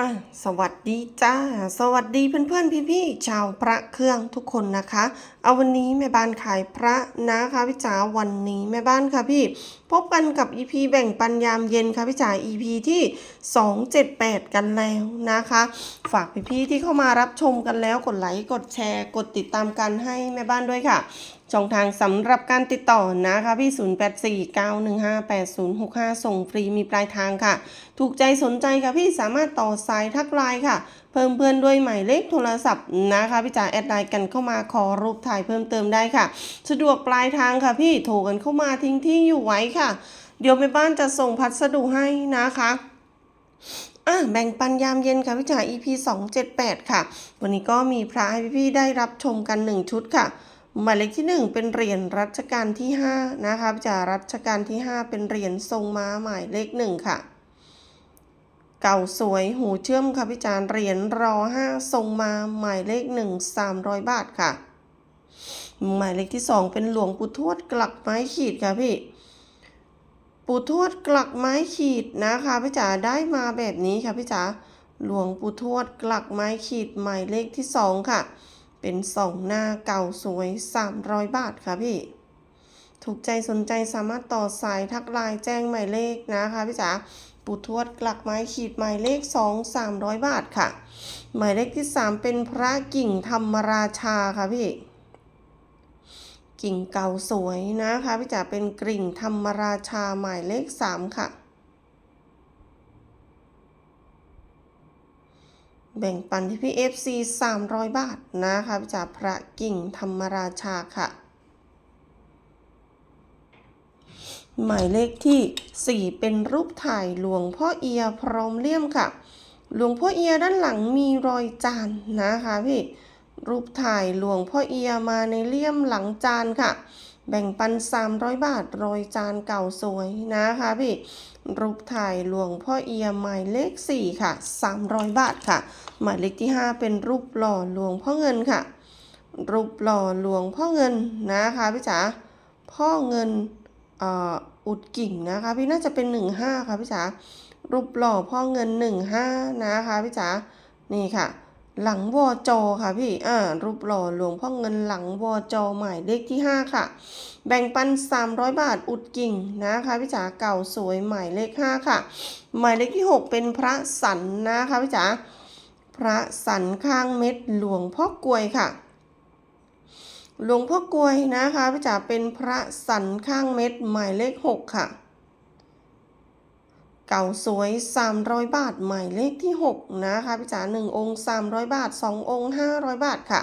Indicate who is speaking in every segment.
Speaker 1: อะสวัสดีจ้า สวัสดีเพื่อนๆพี่ๆชาวพระเครื่องทุกคนนะคะ เอาวันนี้แม่บ้านขายพระนะคะพี่จ๋าวันนี้แม่บ้านค่ะพี่ พบกันกับ EP แบ่งปันยามเย็นค่ะพี่จ๋า EP ที่ 278 กันแล้วนะคะ ฝากพี่ๆที่เข้ามารับชมกันแล้วกดไลค์กดแชร์ กดติดตามกันให้แม่บ้านด้วยค่ะ ช่องทางสำหรับการติดต่อนะคะพี่ 0849158065 ส่งฟรีมีปลายทางค่ะ ถูกใจสนใจค่ะพี่สามารถต่อสายทักไลน์ค่ะ เพิ่มเพื่อนด้วยหมายเลขโทรศัพท์นะคะพี่จ๋าแอดไลน์กันเข้ามาขอรูปถ่ายเพิ่มเติมได้ค่ะ สะดวกปลายทางค่ะพี่โทรกันเข้ามาทิ้งที่อยู่ไว้ค่ะ เดี๋ยวแม่บ้านจะส่งพัสดุให้นะคะอะแบ่งปันยามเย็นค่ะพี่จ๋า EP 278 ค่ะ วันนี้ก็มีพระให้พี่ๆได้รับชมกัน 1 ชุดค่ะ หมายเลขที่ 1 เป็นเหรียญรัชกาลที่5นะคะจ๋ารัชกาลที่ 5 เป็นเหรียญทรงม้าหมายเลข 1 ค่ะ เก่าสวยหูเชื่อมค่ะพี่จารเหรียญรอห้าทรงมาหมายเลขหนึ่งสามร้อยบาทค่ะ หมายเลขที่สองเป็นหลวงปู่ทวดกลักไม้ขีดค่ะพี่ปู่ทวดกลักไม้ขีดนะคะพี่จ๋าได้มาแบบนี้ค่ะพี่จ๋าหลวงปู่ทวดกลักไม้ขีดหมายเลขที่สองค่ะ เป็นสองหน้าเก่าสวยสามร้อยบาทค่ะพี่ ถูกใจสนใจสามารถต่อสายทักไลน์แจ้งหมายเลขนะคะพี่จ๋าปูทวดกลักไม้ขีดหมายเลข 2 300 บาทค่ะ หมายเลขที่ 3 เป็นพระกิ่งธรรมราชาค่ะพี่ กิ่งเก่าสวยนะคะพี่จ๋าเป็นกิ่งธรรมราชาหมายเลข 3 ค่ะ แบ่งปันที่พี่ FC 300 บาทนะคะพี่จ๋าพระกิ่งธรรมราชาค่ะ หมายเลขที่ 4 เป็นรูปถ่ายหลวงพ่อเอียพร้อมเลี่ยมค่ะ หลวงพ่อเอียด้านหลังมีรอยจานนะคะพี่ รูปถ่ายหลวงพ่อเอียมาในเลี่ยมหลังจานค่ะ แบ่งปัน 300 บาทโรยจานเก่าสวยนะคะพี่ รูปถ่ายหลวงพ่อเอียหมายเลข 4 ค่ะ 300 บาทค่ะ หมายเลขที่ 5 เป็นรูปหล่อหลวงพ่อเงินค่ะ รูปหล่อหลวงพ่อเงินนะคะพี่จ๋าพ่อเงินอ่ออุดกิ่งนะคะพี่น่าจะเป็น 15 ค่ะพี่จ๋ารูปหล่อพ่อเงิน 15 นะคะพี่จ๋านี่ค่ะ หลังวอจอค่ะพี่ อ่า รูปหล่อหลวงพ่อเงินหลังวอจอหมายเลขที่ 5 ค่ะ แบ่งปัน 300 บาทอุดกิ่งนะคะพี่จ๋าเก่าสวยหมายเลข 5 ค่ะ หมายเลขที่ 6 เป็นพระสันนะคะพี่จ๋าพระสันข้างเม็ดหลวงพ่อกลวยค่ะ หลวงพ่อกลวยนะคะพี่จ๋าเป็นพระสันข้างเม็ดหมายเลข 6 ค่ะ เก่าสวย 300 บาทหมายเลขที่ 6 นะคะพี่จ๋า1องค์ 300 บาท 2 องค์ 500 บาทค่ะ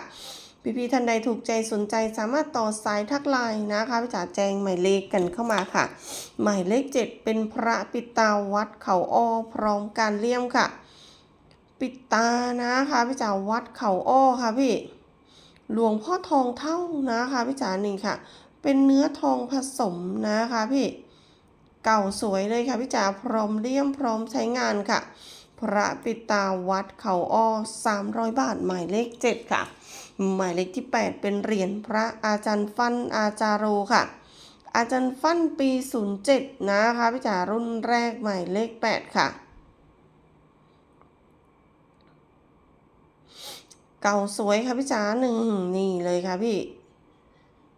Speaker 1: พี่พี่ๆท่านใดถูกใจสนใจสามารถต่อสายทักไลน์นะคะพี่จ๋าแจ้งหมายเลขกันเข้ามาค่ะ หมายเลข 7 เป็นพระปิตาวัดเขาอ้อพร้อมการเลี่ยมค่ะ ปิตานะคะพี่จ๋าวัดเขาอ้อค่ะพี่หลวงพ่อทองเท่านะคะพี่จ๋านี่ค่ะ เป็นเนื้อทองผสมนะคะพี่ เก่าสวยเลยค่ะพี่จ๋าพร้อมเลี่ยมพร้อมใช้งานค่ะ พระปิตาวัดเขาอ้อ300 บาทหมายเลข 7 ค่ะ หมายเลขที่ 8 เป็นเหรียญพระอาจารย์ฟันอาจารโรค่ะ อาจารย์ฟันปี 07 นะคะพี่จ๋ารุ่นแรกหมายเลข 8 ค่ะเก่าสวยค่ะพี่จ๋าหนึ่งนี่เลยค่ะพี่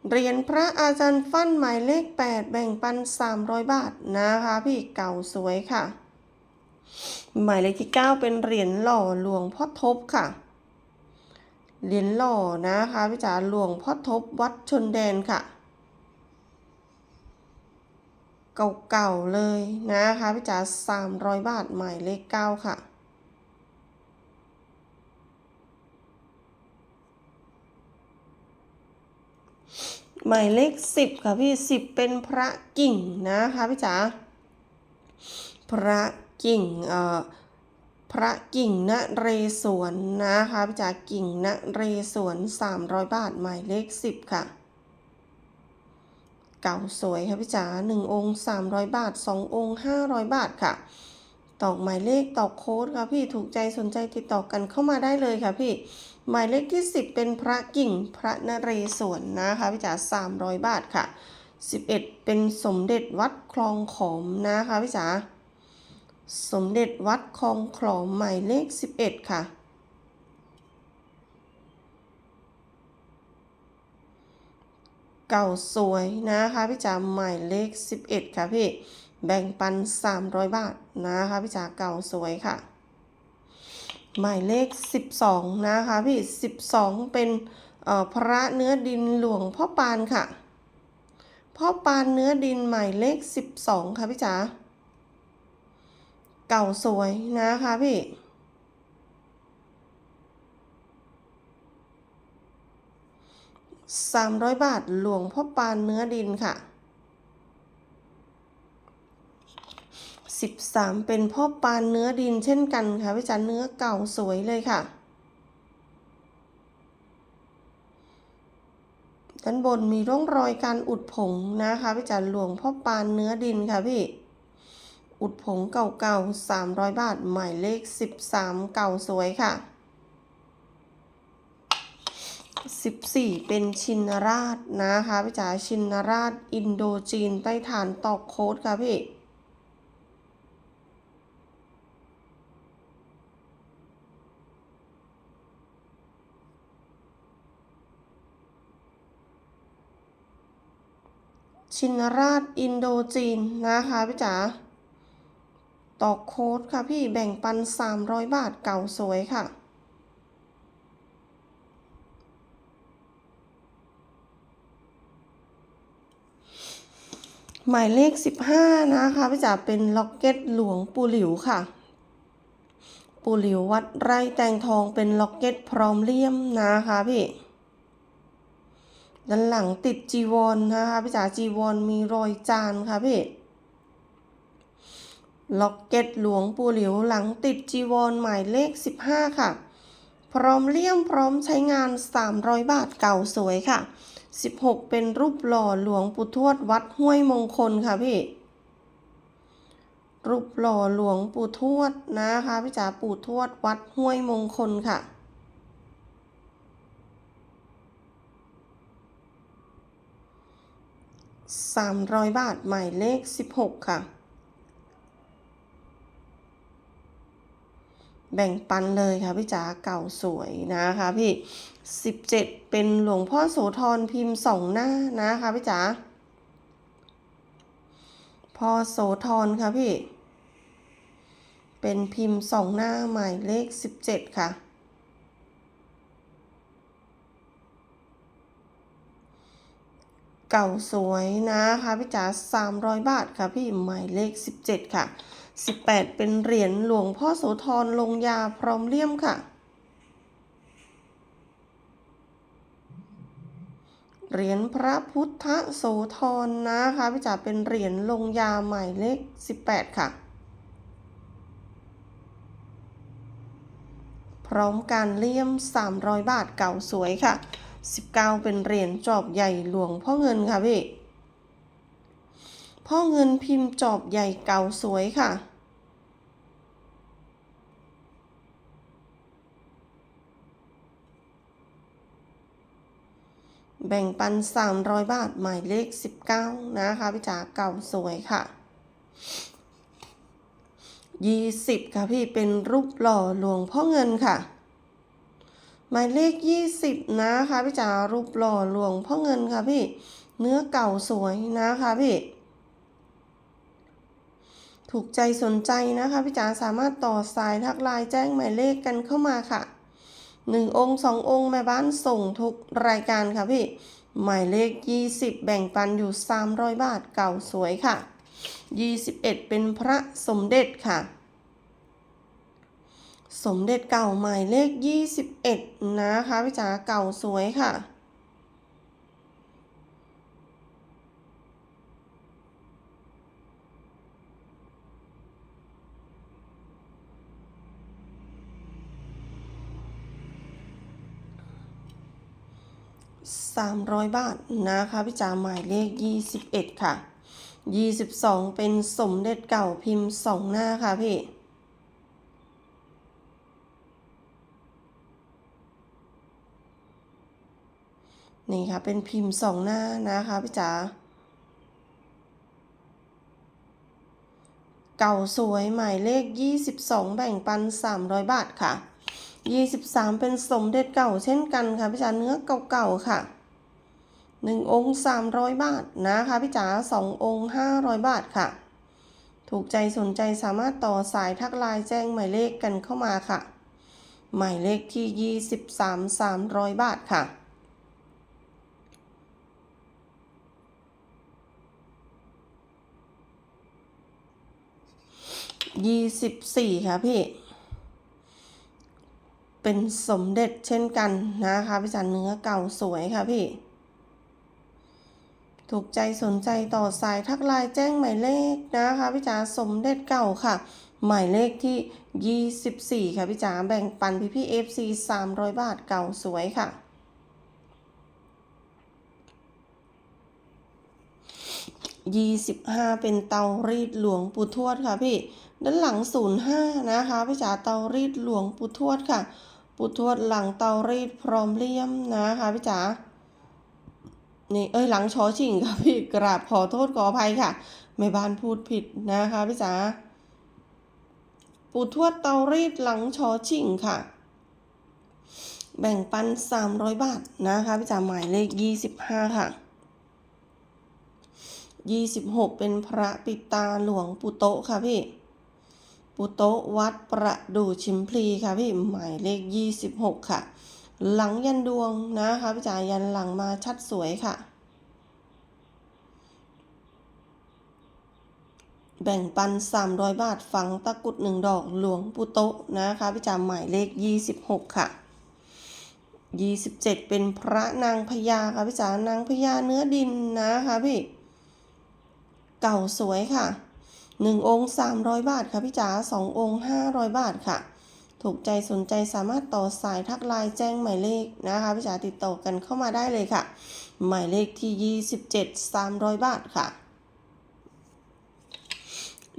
Speaker 1: เหรียญพระอาจารย์ฟั่นหมายเลข 8 แบ่งปัน 300 บาทนะคะพี่เก่าสวยค่ะ หมายเลขที่ 9 เป็นเหรียญหล่อหลวงพ่อทบค่ะ เหรียญหล่อนะคะพี่จ๋าหลวงพ่อทบวัดชนแดนค่ะ เก่าๆเลยนะคะพี่จ๋า300 บาทหมายเลข 9 ค่ะ หมายเลขสิบค่ะพี่สิบเป็นพระกิ่งนะคะพี่จ๋าพระกิ่งเอ่อพระกิ่งนเรศวรนะคะพี่จ๋ากิ่งนเรศวรสามร้อยบาทหมายเลขสิบค่ะ เก่าสวยค่ะพี่จ๋าหนึ่งองค์สามร้อยบาทสององค์ห้าร้อยบาทค่ะ ตอกหมายเลขตอกโค้ดค่ะพี่ถูกใจสนใจติดต่อกันเข้ามาได้เลยค่ะพี่ หมายเลขที่ 10 เป็นพระกิ่งพระนเรศวรนะคะพี่จ๋า300 บาทค่ะ 11 เป็นสมเด็จวัดคลองขอมนะคะพี่จ๋าสมเด็จวัดคลองขอมหมายเลข 11 ค่ะเก่าสวยนะคะพี่จ๋าหมายเลข 11 ค่ะพี่ แบ่งปัน 300 บาทนะคะพี่จ๋าเก่าสวยค่ะ หมายเลข 12 นะคะพี่ 12 เป็นเอ่อพระเนื้อดินหลวงพ่อปานค่ะ พ่อปานเนื้อดินหมายเลข 12 ค่ะพี่จ๋าเก่าสวยนะคะพี่300 บาทหลวงพ่อปานเนื้อดินค่ะ 13 เป็นพ่อปานเนื้อดินเช่นกันค่ะพี่จ๋าเนื้อเก่าสวยเลยค่ะ ด้านบนมีร่องรอยการอุดผงนะคะพี่จ๋าหลวงพ่อปานเนื้อดินค่ะพี่ อุดผงเก่าๆ 300 บาท หมายเลข 13 เก่าสวยค่ะ 14 เป็นชินราชนะคะพี่จ๋าชินราช อินโดจีนใต้ฐานตอกโค้ดค่ะพี่ ชินราชอินโดจีนนะคะพี่จ๋าตอกโค้ดค่ะพี่แบ่งปัน 300 บาทเก่าสวยค่ะ หมายเลข 15 นะคะพี่จ๋าเป็นล็อกเก็ตหลวงปู่หลิวค่ะ ปู่หลิววัดไร่แตงทองเป็นล็อกเก็ตพร้อมเลี่ยมนะคะพี่ ด้านหลังติดจีวรนนะคะพี่จ๋าจีวรมีรอยจานค่ะพี่ล็อกเก็ตหลวงปู่หลิวหลังติดจีวรหมายเลข 15 ค่ะ พร้อมเลี่ยมพร้อมใช้งาน 300 บาทเก่าสวยค่ะ 16 เป็นรูปหล่อหลวงปู่ทวดวัดห้วยมงคลค่ะพี่ รูปหล่อหลวงปู่ทวดนะคะพี่จ๋าปู่ทวดวัดห้วยมงคลค่ะ 300 บาท หมายเลข 16 ค่ะ แบ่งปันเลยค่ะพี่จ๋าเก่าสวยนะคะพี่ 17 เป็นหลวงพ่อโสธรพิมพ์สองหน้านะคะพี่จ๋าพ่อโสธรค่ะพี่ เป็นพิมพ์สองหน้าหมายเลข 17 ค่ะ เก่าสวยนะคะพี่จ๋า300 บาทค่ะพี่หมายเลข 17 ค่ะ 18 เป็นเหรียญหลวงพ่อโสธรลงยาพร้อมเลี่ยมค่ะ เหรียญพระพุทธโสธรนะคะพี่จ๋าเป็นเหรียญลงยาหมายเลข 18 ค่ะ พร้อมการเลี่ยม 300 บาทเก่าสวยค่ะ 19 เป็นเหรียญจอบใหญ่หลวงพ่อเงินค่ะพี่ พ่อเงินพิมพ์จอบใหญ่เก่าสวยค่ะ แบ่งปัน 300 บาท หมายเลข 19 นะคะพี่จ๋าเก่าสวยค่ะ20ค่ะพี่เป็นรูปหล่อหลวงพ่อเงินค่ะ หมายเลข20นะคะพี่จ๋ารูปหล่อหลวงพ่อเงินค่ะพี่ เนื้อเก่าสวยนะคะพี่ ถูกใจสนใจนะคะพี่จ๋าสามารถต่อสายทักไลน์แจ้งหมายเลขกันเข้ามาค่ะหนึ่งองค์สององค์แม่บ้านส่งทุกรายการค่ะพี่ หมายเลข20แบ่งปันอยู่300บาทเก่าสวยค่ะ21เป็นพระสมเด็จค่ะ สมเด็จเก่าหมายเลข 21 นะคะพี่จ๋าเก่าสวยค่ะ 300 บาทนะคะพี่จ๋าหมายเลข 21 ค่ะ 22 เป็นสมเด็จเก่าพิมพ์สองหน้าค่ะพี่ นี่ค่ะ เป็นพิมพ์สองหน้านะคะพี่จ๋าเก่าสวยหมายเลข 22 แบ่งปัน 300 บาทค่ะ 23 เป็นสมเด็จเก่าเช่นกันค่ะพี่จ๋าเนื้อเก่าๆค่ะ1องค์300บาทนะคะพี่จ๋า2องค์500บาทค่ะ ถูกใจสนใจสามารถต่อสายทักไลน์แจ้งหมายเลขกันเข้ามาค่ะ หมายเลขที่23 300บาทค่ะ ยี่สิบสี่ค่ะพี่ เป็นสมเด็จเช่นกันนะคะพี่จันเนื้อเก่าสวยค่ะพี่ ถูกใจสนใจต่อสายทักไลน์แจ้งหมายเลขนะคะพี่จ๋าสมเด็จเก่าค่ะ หมายเลขที่ 24 ค่ะพี่จ๋าแบ่งปันพี่พี่ FC 300บาทเก่าสวยค่ะ25เป็นเตารีดหลวงปู่ทวดค่ะพี่ ด้านหลัง 05 นะคะพี่จ๋าเตารีดหลวงปู่ทวดค่ะ ปู่ทวดหลังเตารีดพร้อมเลี่ยมนะคะพี่จ๋านี่เอ้ยหลังชอชิงค่ะพี่กราบขอโทษขออภัยค่ะแม่บ้านพูดผิดนะคะพี่จ๋าปู่ทวดเตารีดหลังชอชิงค่ะ แบ่งปัน 300 บาทนะคะพี่จ๋าหมายเลข 25 ค่ะ26 เป็นพระปิตาหลวงปู่โตะค่ะพี่ ปู่โตวัดประดู่ชิมพลีค่ะพี่หมายเลข 26 ค่ะ หลังยันดวงนะคะพี่จ๋ายันหลังมาชัดสวยค่ะ แบ่งปัน 300 บาทฝังตะกรุดหนึ่งดอกหลวงปู่โตนะคะพี่จ๋าหมายเลข 26 ค่ะ 27 เป็นพระนางพญาค่ะพี่จ๋านางพญาเนื้อดินนะคะพี่ เก่าสวยค่ะ 1 องค์ 300 บาทค่ะพี่จ๋า2 องค์ 500 บาทค่ะ ถูกใจสนใจสามารถต่อสายทักไลน์แจ้งหมายเลขนะคะพี่จ๋าติดต่อกันเข้ามาได้เลยค่ะ หมายเลขที่ 27 300 บาทค่ะ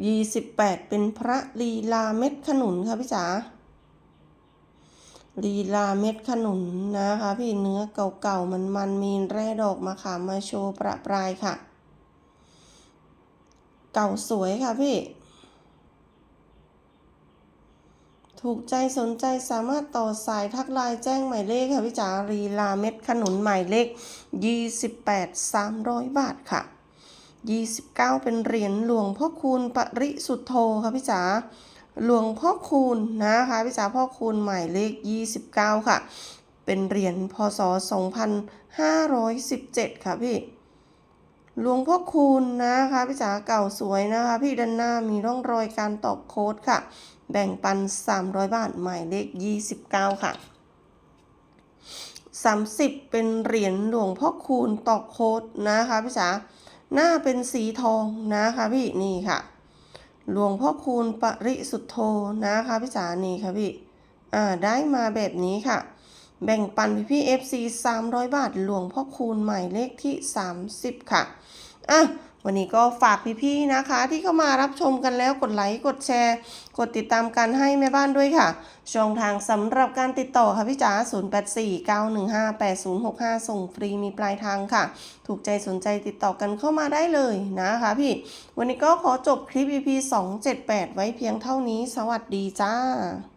Speaker 1: 28 เป็นพระลีลาเม็ดขนุนค่ะพี่จ๋าลีลาเม็ดขนุนนะคะ พี่เนื้อเก่าๆมันมันมีแร่ดอกมะขามมาโชว์ประปรายค่ะ เก่าสวยค่ะพี่ ถูกใจสนใจสามารถต่อสายทักไลน์แจ้งหมายเลขค่ะพี่จ๋าลีลาเม็ดขนุนหมายเลข 28 300 บาทค่ะ 29 เป็นเหรียญหลวงพ่อคูณปริสุทธโธค่ะพี่จ๋าหลวงพ่อคูณนะคะพี่จ๋าพ่อคูณหมายเลข 29 ค่ะ เป็นเหรียญพศ 2517 ค่ะพี่ หลวงพ่อคูณนะคะพี่จ๋าเก่าสวยนะคะ พี่ด้านหน้ามีร่องรอยการตอกโค้ดค่ะ แบ่งปัน 300 บาทหมายเลข 29 ค่ะ 30 เป็นเหรียญหลวงพ่อคูณตอกโค้ดนะคะพี่จ๋าหน้าเป็นสีทองนะคะพี่นี่ค่ะ หลวงพ่อคูณปริสุทธโธนะคะพี่จ๋านี่ค่ะพี่อ่าได้มาแบบนี้ค่ะ แบ่งปันพี่พี่ FC 300 บาทหลวงพ่อคูณหมายเลขที่ 30 ค่ะอะวันนี้ก็ฝากพี่ๆนะคะ ที่เข้ามารับชมกันแล้วกดไลค์กดแชร์ กดติดตามกันให้แม่บ้านด้วยค่ะ ช่องทางสำหรับการติดต่อค่ะพี่จ๋า 0849158065 ส่งฟรีมีปลายทางค่ะ ถูกใจสนใจติดต่อกันเข้ามาได้เลยนะคะพี่ วันนี้ก็ขอจบคลิป EP 278 ไว้เพียงเท่านี้ สวัสดีจ้า